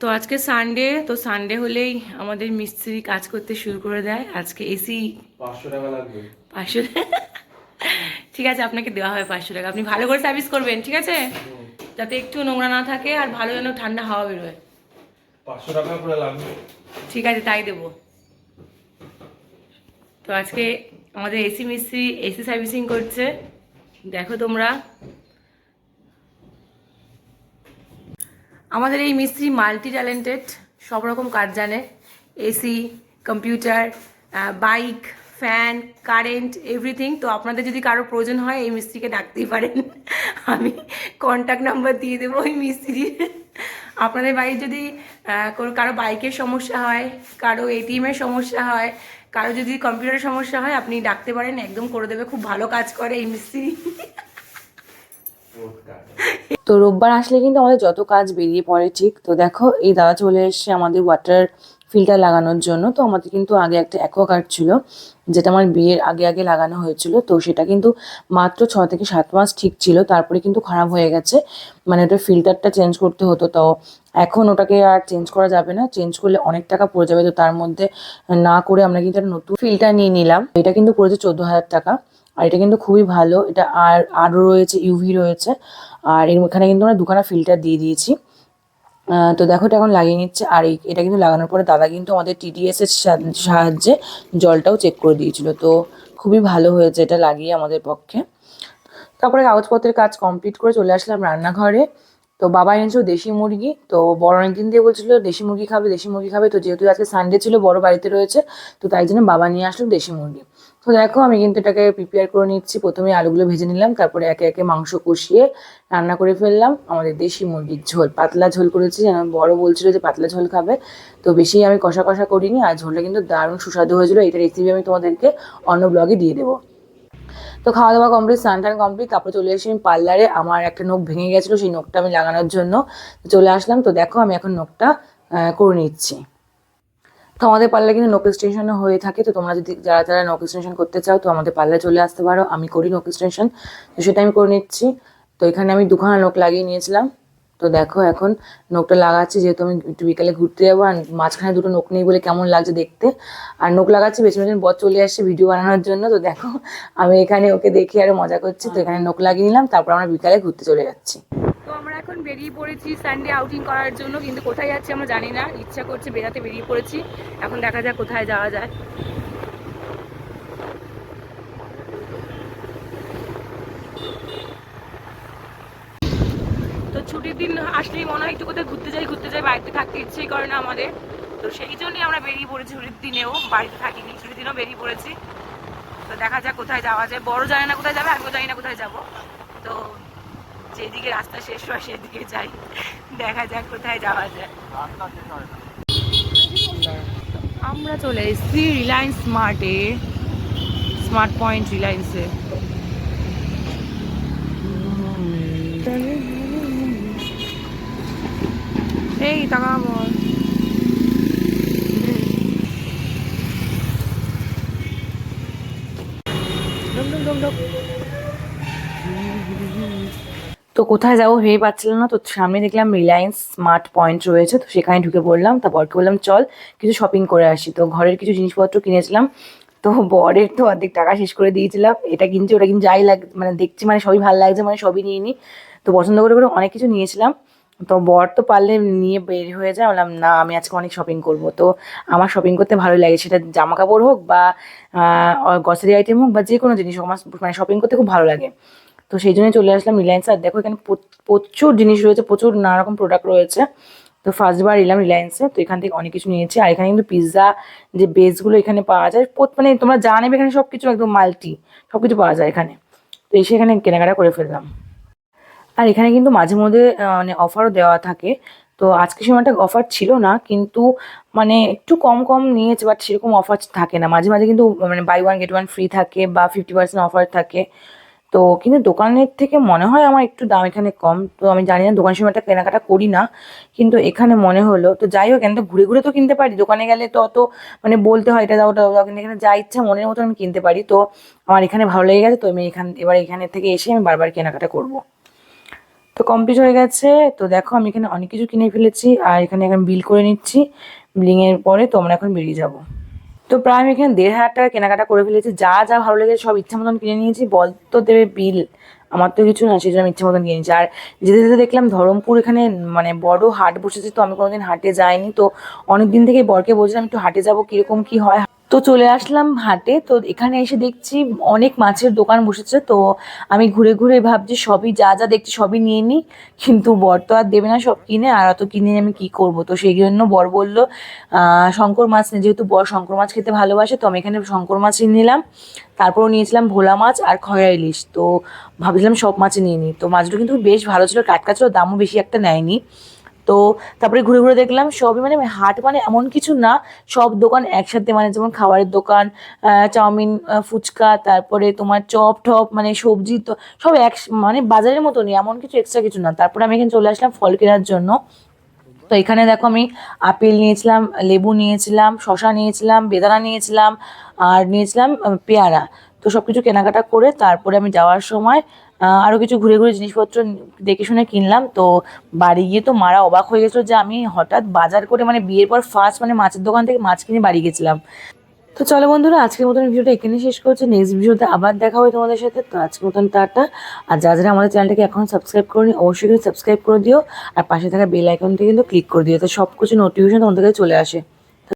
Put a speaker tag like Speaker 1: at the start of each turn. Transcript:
Speaker 1: তো আজকে সানডে তো সানডে হলেই আমাদের মিস্ত্রি কাজ করতে শুরু করে দেয়। আজকে এসি
Speaker 2: পাঁচশো টাকা লাগবে।
Speaker 1: পাঁচশো ঠিক আছে আপনাকে দেওয়া হবে পাঁচশো টাকা। আপনি ভালো করে সার্ভিস করবেন ঠিক আছে? যাতে একটু নোংরা না থাকে আর ভালো যেন ঠান্ডা হাওয়া বেরোয়।
Speaker 2: পাঁচশো টাকা করে লাগবে।
Speaker 1: ঠিক আছে তাই দেবো। তো আজকে আমাদের এসি মিস্ত্রি এসি সার্ভিসিং করছে। দেখো তোমরা। আমাদের এই মিস্ত্রি মাল্টি ট্যালেন্টেড সব রকম কাজ জানে। AC computer bike fan current everything তো আপনাদের যদি কারও প্রয়োজন হয়, এই মিস্ত্রিকে ডাকতেই পারেন। আমি কন্ট্যাক্ট নাম্বার দিয়ে দেবো ওই মিস্ত্রির। আপনাদের বাড়ির যদি কারও বাইকের সমস্যা হয়, কারও এটিএমের সমস্যা হয়, কারও যদি কম্পিউটারের সমস্যা হয়, আপনি ডাকতে পারেন। একদম করে দেবে। খুব ভালো কাজ করে এই মিস্ত্রি। তো রোববার আসলে কিন্তু আমাদের যত কাজ বেরিয়ে পড়ে, ঠিক? তো দেখো, এই দাদা চলে এসছে আমাদের ওয়াটার ফিল্টার লাগানোর জন্য। তো আমাদের কিন্তু আগে একটা অ্যাকোয়াগার্ড ছিল, যেটা আমার বিয়ের আগে আগে লাগানো হয়েছিল। তো সেটা কিন্তু মাত্র ছ থেকে সাত মাস ঠিক ছিল, তারপরে কিন্তু খারাপ হয়ে গেছে। মানে ওটা ফিল্টারটা চেঞ্জ করতে হতো, তো এখন ওটাকে আর চেঞ্জ করা যাবে না। চেঞ্জ করলে অনেক টাকা পড়ে যাবে, তো তার মধ্যে না করে আমরা কিন্তু একটা নতুন ফিল্টার নিয়ে নিলাম। এটা কিন্তু পড়েছে চোদ্দ হাজার টাকা। আর এটা কিন্তু খুবই ভালো। এটা আর, আরও রয়েছে ইউভি রয়েছে। আর এর এখানে কিন্তু আমরা দুখানা ফিল্টার দিয়ে দিয়েছি। তো দেখো এটা এখন লাগিয়ে নিচ্ছে। আর এটা কিন্তু লাগানোর পরে দাদা কিন্তু আমাদের টিডিএসের সাহায্যে জলটাও চেক করে দিয়েছিল। তো খুবই ভালো হয়েছে এটা লাগিয়ে আমাদের পক্ষে। তারপরে কাগজপত্রের কাজ কমপ্লিট করে চলে আসলাম রান্নাঘরে। তো বাবা এনেছিল দেশি মুরগি। তো বড় অনেকদিন দিয়ে বলছিল, দেশি মুরগি খাবে, দেশি মুরগি খাবে। তো যেহেতু আজকে সানডে ছিল, বড় বাড়িতে রয়েছে। তো তাই জন্য বাবা নিয়ে আসলো দেশি মুরগি। তো দেখো, আমি কিন্তু এটাকে প্রিপেয়ার করে নিচ্ছি। প্রথমে আলুগুলো ভেজে নিলাম, তারপরে একে একে মাংস কষিয়ে রান্না করে ফেললাম। আমাদের দেশি মুরগির ঝোল, পাতলা ঝোল করেছি। যেন বড় বলছিল যে পাতলা ঝোল খাবে, তো বেশি আমি কষা কষা করিনি। আর ঝোলটা কিন্তু দারুণ সুস্বাদু হয়েছিল। এটা রেসিপি আমি তোমাদেরকে অন্য ব্লগে দিয়ে দেবো। তো খাওয়া দাওয়া কমপ্লিট স্নান টান কমপ্লিট তারপরে চলে এসে আমি পার্লারে। আমার একটা নখ ভেঙে গেছিল, সেই নখটা আমি লাগানোর জন্য। চলে আসলাম। তো দেখো, আমি এখন নখটা করে নিচ্ছি। তো আমাদের পার্লারে কিন্তু নখ এক্সটেনশনও হয়ে থাকে। তো তোমরা যদি, যারা যারা নখ এক্সটেনশন করতে চাও, তো আমাদের পার্লারে চলে আসতে পারো। আমি করি নখ এক্সটেনশন তো সেটা আমি করে নিচ্ছি। তো এখানে আমি দুখানা নোক লাগিয়ে নিয়েছিলাম। তো দেখো এখন নখটা লাগাচ্ছি, যেহেতু আমি একটু বিকালে ঘুরতে যাব, আর মাঝখানে দুটো নোক নেই বলে কেমন লাগছে দেখতে। আর নোক লাগাচ্ছি, বেশি বেশি বর চলে আসছে ভিডিও বানানোর জন্য। তো দেখো, আমি এখানে ওকে দেখে আরও মজা করছি। তো এখানে নখ লাগিয়ে নিলাম, তারপর আমরা বিকালে ঘুরতে চলে যাচ্ছি। এখন বেরিয়ে পড়েছি সানডে আউটিং করার জন্য, কিন্তু কোথায় যাচ্ছি আমরা জানি না। ইচ্ছা করছে বেরাতে বেরিয়ে পড়েছি। এখন দেখা যাক কোথায় যাওয়া যায়। তো ছুটির দিন আসলেই মনে হয় একটু কোথায় ঘুরতে যাই ঘুরতে যাই, বাড়িতে থাকতে ইচ্ছেই করে না আমাদের। তো সেই জন্যই আমরা বেরিয়ে পড়েছি ছুটির দিনেও, বাড়িতে থাকিনি, ছুটির দিনেও বেরিয়ে পড়েছি। তো দেখা যাক কোথায় যাওয়া যায়। বড় জানে না কোথায় যাবে, আমিও জানি না কোথায় যাব। তো যেদিকে রাস্তা শেষ হয়, সেদিকে যাই। দেখা যাক কোথায় যাওয়া যায়। আমরা চলে এসেছি রিলায়েন্স স্মার্টে স্মার্ট পয়েন্ট রিলায়েন্সে এই, টাকা বল। তো কোথায় যাব ভেবে পাচ্ছিলাম না। তো সামনে দেখলাম রিলায়েন্স স্মার্ট পয়েন্ট রয়েছে, তো সেখানে ঢুকে পড়লাম। তারপরকে বললাম, চল কিছু শপিং করে আসি। তো ঘরের কিছু জিনিসপত্র কিনেছিলাম। তো বরের তো অর্ধেক টাকা শেষ করে দিয়েছিলাম। এটা কিনছি, ওটা কিনছি, যাই লাগ মানে দেখছি মানে সবই ভালো লাগছে মানে সবই নিয়ে নিই তো পছন্দ করে করে অনেক কিছু নিয়েছিলাম। তো বর তো পারলে নিয়ে বের হয়ে যায়। বললাম, না, আমি আজকে অনেক শপিং করব। তো আমার শপিং করতে ভালো লাগে, সেটা জামা কাপড় হোক বা গ্রসারি আইটেম হোক বা যে কোনো জিনিস হোক, আমার মানে শপিং করতে খুব ভালো লাগে। তো সেই জন্য চলে আসলাম রিলায়েন্স আর দেখো এখানে প্রচ- প্রচুর জিনিস রয়েছে, প্রচুর নানা রকম প্রোডাক্ট রয়েছে। তো ফার্স্টবার এলাম রিলায়েন্সে তো এখান থেকে অনেক কিছু নিয়েছি। আর এখানে কিন্তু পিৎজা যে বেসগুলো এখানে পাওয়া যায় মানে তোমরা যা নেবে এখানে সব কিছু একদম মাল্টি সব কিছু পাওয়া যায় এখানে। তো এসে এখানে কেনাকাটা করে ফেললাম। আর এখানে কিন্তু মাঝে মধ্যে মানে অফারও দেওয়া থাকে। তো আজকে সময়টা অফার ছিল না, কিন্তু মানে একটু কম কম নিয়েছে বাট সেরকম অফার থাকে না। মাঝে মাঝে কিন্তু মানে buy one get one free থাকে, বা ফিফটি পার্সেন্ট অফার থাকে। তো কিন্তু দোকানের থেকে মনে হয় আমার একটু দাম এখানে কম। তো আমি জানি না, দোকানের সময়টা কেনাকাটা করি না, কিন্তু এখানে মনে হলো। তো যাই হোক, এখানে ঘুরে ঘুরে তো কিনতে পারি। দোকানে গেলে তো অত মানে বলতে হয়, এটা দাও, ওটা দাও কিন্তু এখানে যা ইচ্ছা মনের মতো আমি কিনতে পারি। তো আমার এখানে ভালো লেগে গেছে, তো আমি এখান, এবার এখানে থেকে এসে আমি বারবার কেনাকাটা করব। তো কমপ্লিট হয়ে গেছে। তো দেখো, আমি এখানে অনেক কিছু কিনে ফেলেছি, আর এখানে এখন বিল করে নিচ্ছি। বিলিংয়ের পরে তো আমরা এখন বেরিয়ে যাব। তো প্রায় আমি এখানে দেড় হাজার টাকা কেনাকাটা করে ফেলেছি। যা যা ভালো লেগেছে সব ইচ্ছা মতন কিনে নিয়েছি। বল তো দেবে বিল। আমার তো কিছু না, সেই জন্য ইচ্ছা মতন কিনেছি আর যেতে যেতে দেখলাম ধরমপুর এখানে মানে বড় হাট বসেছে, তো আমি কোনোদিন হাটে যাইনি। তো অনেক দিন থেকে বরকে বলছিলাম, একটু হাটে যাব, কীরকম কি হয়? তো চলে আসলাম হাটে। তো এখানে এসে দেখছি অনেক মাছের দোকান বসেছে। তো আমি ঘুরে ঘুরে ভাবছি সবই যা যা দেখছি সবই নিয়ে নিই। কিন্তু বর তো আর দেবে না সব কিনে, আর অত কিনে আমি কি করব? তো সেই জন্য বর বলল শঙ্কর মাছ যেহেতু বর শঙ্কর মাছ খেতে ভালোবাসে, তো আমি এখানে শঙ্কর মাছই নিলাম। তারপরও নিয়েছিলাম ভোলা মাছ আর খয়া ইলিশ। তো ভাবছিলাম সব মাছই নিয়ে নিই। তো মাছগুলো কিন্তু বেশ ভালো ছিল টাটকা ছিল, দামও বেশি একটা নেয়নি। তো তারপরে ঘুরে ঘুরে দেখলাম সবই মানে হাট মানে এমন কিছু না। সব দোকান একসাথে মানে যেমন খাবারের দোকান চাউমিন ফুচকা, তারপরে তোমার চপ টপ মানে সবজি তো সব এক মানে বাজারের মতনই, এমন কিছু এক্সট্রা কিছু না। তারপরে আমি এখানে চলে আসলাম ফল কেনার জন্য। তো এখানে দেখো আমি আপেল নিয়েছিলাম, লেবু নিয়েছিলাম শশা নিয়েছিলাম, বেদানা নিয়েছিলাম, আর নিয়েছিলাম পেয়ারা। তো সব কিছু কেনাকাটা করে তারপরে আমি যাওয়ার সময় আরও কিছু ঘুরে ঘুরে জিনিসপত্র দেখে শুনে কিনলাম। তো বাড়ি গিয়ে তো মারা অবাক হয়ে গেছিল যে আমি হঠাৎ বাজার করে মানে বিয়ের পর ফার্স্ট মানে মাছের দোকান থেকে মাছ কিনে বাড়ি গেছিলাম। তো চলো বন্ধুরা, আজকের মতন ভিডিওটা এখানে শেষ করছি। নেক্সট ভিডিওতে আবার দেখা হবে তোমাদের সাথে। তো আজকের মতন টাটা। আর যা যারা আমাদের চ্যানেলটাকে এখন সাবস্ক্রাইব করনি, অবশ্যই কিন্তু সাবস্ক্রাইব করে দিও। আর পাশে থাকা বেল আইকনটি কিন্তু ক্লিক করে দিও তো সব কিছু নোটিফিকেশন তোমাদের কাছে চলে আসে।